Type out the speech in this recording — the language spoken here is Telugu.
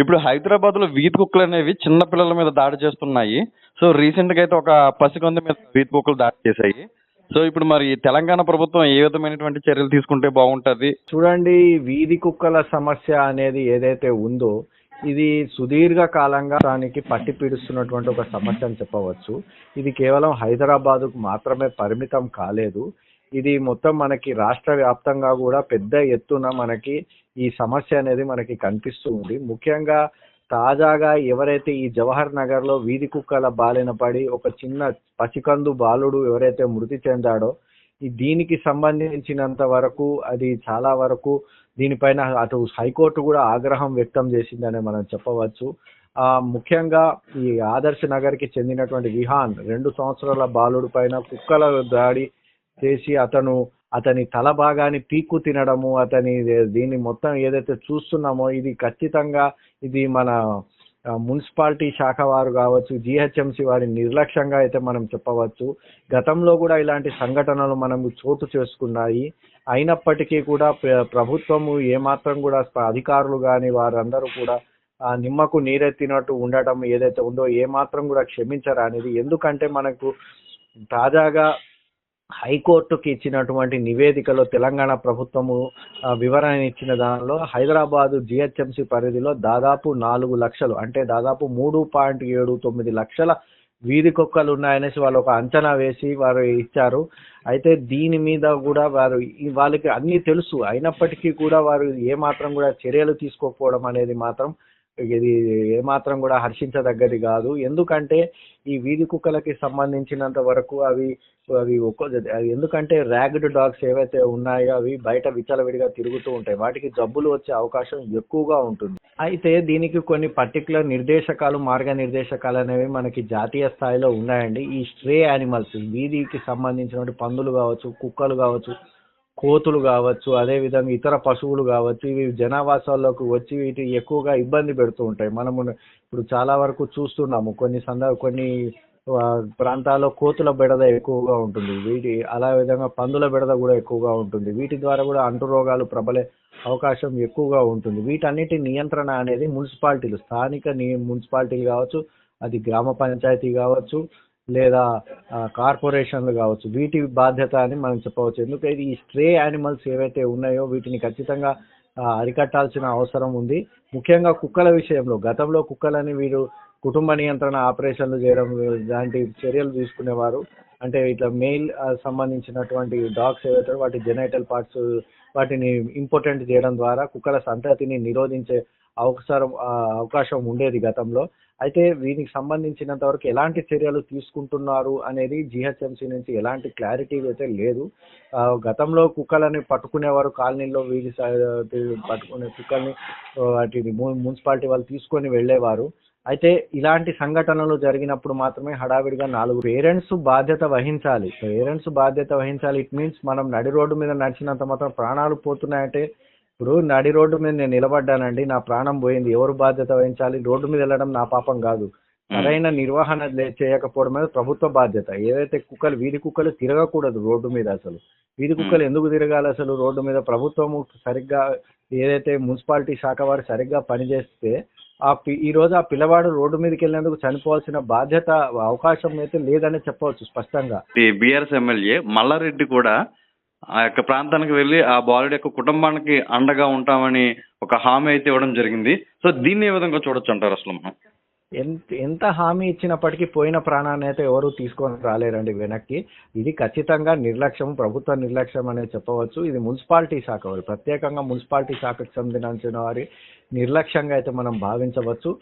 ఇప్పుడు హైదరాబాద్లో వీధి కుక్కలు అనేవి చిన్న పిల్లల మీద దాడి చేస్తున్నాయి. సో రీసెంట్గా అయితే ఒక పసికందు మీద వీధి కుక్కలు దాడి చేశాయి. సో ఇప్పుడు మరి తెలంగాణ ప్రభుత్వం ఏ విధమైనటువంటి చర్యలు తీసుకుంటే బాగుంటది? చూడండి వీధి కుక్కల సమస్య అనేది ఏదైతే ఉందో ఇది సుదీర్ఘ కాలంగా దానికి పట్టి పీడిస్తున్నటువంటి ఒక సమస్య అని చెప్పవచ్చు. ఇది కేవలం హైదరాబాదుకు మాత్రమే పరిమితం కాలేదు. ఇది మొత్తం మనకి రాష్ట్ర వ్యాప్తంగా కూడా పెద్ద ఎత్తున మనకి ఈ సమస్య అనేది మనకి కనిపిస్తూ ఉంది. ముఖ్యంగా తాజాగా ఎవరైతే ఈ జవహర్ నగర్లో వీధి కుక్కల బాలిన పడి ఒక చిన్న పసికందు బాలుడు ఎవరైతే మృతి చెందాడో ఈ దీనికి సంబంధించినంత వరకు అది చాలా వరకు దీనిపైన అటు హైకోర్టు కూడా ఆగ్రహం వ్యక్తం చేసిందని మనం చెప్పవచ్చు. ఆ ముఖ్యంగా ఈ ఆదర్శ నగర్కి చెందినటువంటి విహాన్ రెండు సంవత్సరాల బాలుడు పైన కుక్కల దాడి చేసి అతను అతని తల భాగాన్ని పీక్కు తినడము అతని దీన్ని మొత్తం ఏదైతే చూస్తున్నామో ఇది ఖచ్చితంగా ఇది మన మున్సిపాలిటీ శాఖ వారు కావచ్చు జిహెచ్ఎంసి వారి నిర్లక్ష్యంగా అయితే మనం చెప్పవచ్చు. గతంలో కూడా ఇలాంటి సంఘటనలు మనం చోటు చేసుకున్నాయి. అయినప్పటికీ కూడా ప్రభుత్వము ఏమాత్రం కూడా అధికారులు కానీ వారందరూ కూడా నిమ్మకు నీరెత్తినట్టు ఉండటం ఏదైతే ఉందో ఏమాత్రం కూడా క్షమించరు అనేది ఎందుకంటే మనకు తాజాగా హైకోర్టుకి ఇచ్చినటువంటి నివేదికలో తెలంగాణ ప్రభుత్వము వివరణ ఇచ్చిన దానిలో హైదరాబాదు జిహెచ్ఎంసి పరిధిలో దాదాపు నాలుగు లక్షలు అంటే దాదాపు మూడు పాయింట్ ఏడు తొమ్మిది లక్షల వీధి కుక్కలు ఉన్నాయనేసి వాళ్ళు ఒక అంచనా వేసి వారు ఇచ్చారు. అయితే దీని మీద కూడా వారు వాళ్ళకి అన్నీ తెలుసు. అయినప్పటికీ కూడా వారు ఏమాత్రం కూడా చర్యలు తీసుకోకపోవడం అనేది మాత్రం ఇది ఏమాత్రం కూడా హర్షించదగ్గది కాదు. ఎందుకంటే ఈ వీధి కుక్కలకి సంబంధించినంత వరకు అవి అవి ఒక్కో ఎందుకంటే ర్యాగ్డ్ డాగ్స్ ఏవైతే ఉన్నాయో అవి బయట విచ్చలవిడిగా తిరుగుతూ ఉంటాయి. వాటికి జబ్బులు వచ్చే అవకాశం ఎక్కువగా ఉంటుంది. అయితే దీనికి కొన్ని పర్టికులర్ నిర్దేశకాలు మార్గనిర్దేశకాలు అనేవి మనకి జాతీయ స్థాయిలో ఉన్నాయండి. ఈ స్ట్రే యానిమల్స్ వీధికి సంబంధించినటువంటి పందులు కావచ్చు కుక్కలు కావచ్చు కోతులు కావచ్చు అదే విధంగా ఇతర పశువులు కావచ్చు ఇవి జనావాసాల్లోకి వచ్చి వీటి ఎక్కువగా ఇబ్బంది పెడుతూ ఉంటాయి. మనము ఇప్పుడు చాలా వరకు చూస్తున్నాము కొన్ని సందర్భ కొన్ని ప్రాంతాల్లో కోతుల బెడద ఎక్కువగా ఉంటుంది. వీటి అలా విధంగా పందుల బెడద కూడా ఎక్కువగా ఉంటుంది. వీటి ద్వారా కూడా అంటు రోగాలు ప్రబలే అవకాశం ఎక్కువగా ఉంటుంది. వీటన్నిటి నియంత్రణ అనేది మున్సిపాలిటీలు స్థానిక ని మున్సిపాలిటీలు కావచ్చు అది గ్రామ పంచాయతీ కావచ్చు లేదా కార్పొరేషన్లు కావచ్చు వీటి బాధ్యత అని మనం చెప్పవచ్చు. ఎందుకంటే ఈ స్ట్రే యానిమల్స్ ఏవైతే ఉన్నాయో వీటిని ఖచ్చితంగా అరికట్టాల్సిన అవసరం ఉంది. ముఖ్యంగా కుక్కల విషయంలో గతంలో కుక్కలని వీరు కుటుంబ నియంత్రణ ఆపరేషన్లు చేయడం లాంటి చర్యలు తీసుకునేవారు. అంటే ఇట్లా మెయిల్ సంబంధించినటువంటి డాగ్స్ ఏవైతే వాటి జెనైటల్ పార్ట్స్ వాటిని ఇంపార్టెంట్ చేయడం ద్వారా కుక్కల సంతతిని నిరోధించే అవసరం అవకాశం ఉండేది గతంలో. అయితే వీనికి సంబంధించినంత వరకు ఎలాంటి చర్యలు తీసుకుంటున్నారు అనేది జిహెచ్ఎంసీ నుంచి ఎలాంటి క్లారిటీ అయితే లేదు. గతంలో కుక్కలని పట్టుకునేవారు కాలనీలో వీధి పట్టుకునే కుక్కల్ని వాటిని మున్సిపాలిటీ వాళ్ళు తీసుకొని వెళ్ళేవారు. అయితే ఇలాంటి సంఘటనలు జరిగినప్పుడు మాత్రమే హడావిడిగా నాలుగు పేరెంట్స్ బాధ్యత వహించాలి. పేరెంట్స్ బాధ్యత వహించాలి. ఇట్ మీన్స్ మనం నడి రోడ్డు మీద నడిచినంత మాత్రం ప్రాణాలు పోతున్నాయంటే ఇప్పుడు నడి రోడ్డు మీద నేను నిలబడ్డానండి నా ప్రాణం పోయింది. ఎవరు బాధ్యత వహించాలి? రోడ్డు మీద వెళ్ళడం నా పాపం కాదు. సరైన నిర్వహణ చేయకపోవడం అనేది ప్రభుత్వ బాధ్యత. ఏదైతే కుక్కలు వీధి కుక్కలు తిరగకూడదు రోడ్డు మీద అసలు. వీధి కుక్కలు ఎందుకు తిరగాలి అసలు రోడ్డు మీద? ప్రభుత్వము సరిగ్గా ఏదైతే మున్సిపాలిటీ శాఖ వారు సరిగ్గా పనిచేస్తే ఆ ఈ రోజు ఆ పిల్లవాడు రోడ్డు మీదకి వెళ్ళినందుకు చనిపోవాల్సిన బాధ్యత అవకాశం అయితే లేదని చెప్పవచ్చు స్పష్టంగా. బీఆర్ఎస్ ఎమ్మెల్యే మల్లారెడ్డి కూడా ఆ యొక్క ప్రాంతానికి వెళ్ళి ఆ బాలుడి యొక్క కుటుంబానికి అండగా ఉంటామని ఒక హామీ అయితే ఇవ్వడం జరిగింది. సో దీన్ని ఏ విధంగా చూడొచ్చు అంటారు అసలు మనం? ఎంత ఎంత హామీ ఇచ్చినప్పటికీ పోయిన ప్రాణాన్ని అయితే ఎవరు తీసుకొని రాలేరండి వెనక్కి. ఇది ఖచ్చితంగా నిర్లక్ష్యం ప్రభుత్వ నిర్లక్ష్యం అనేది చెప్పవచ్చు. ఇది మున్సిపాలిటీ శాఖ వారి. ప్రత్యేకంగా మున్సిపాలిటీ శాఖకు సంబంధించిన వారి నిర్లక్ష్యంగా అయితే మనం భావించవచ్చు.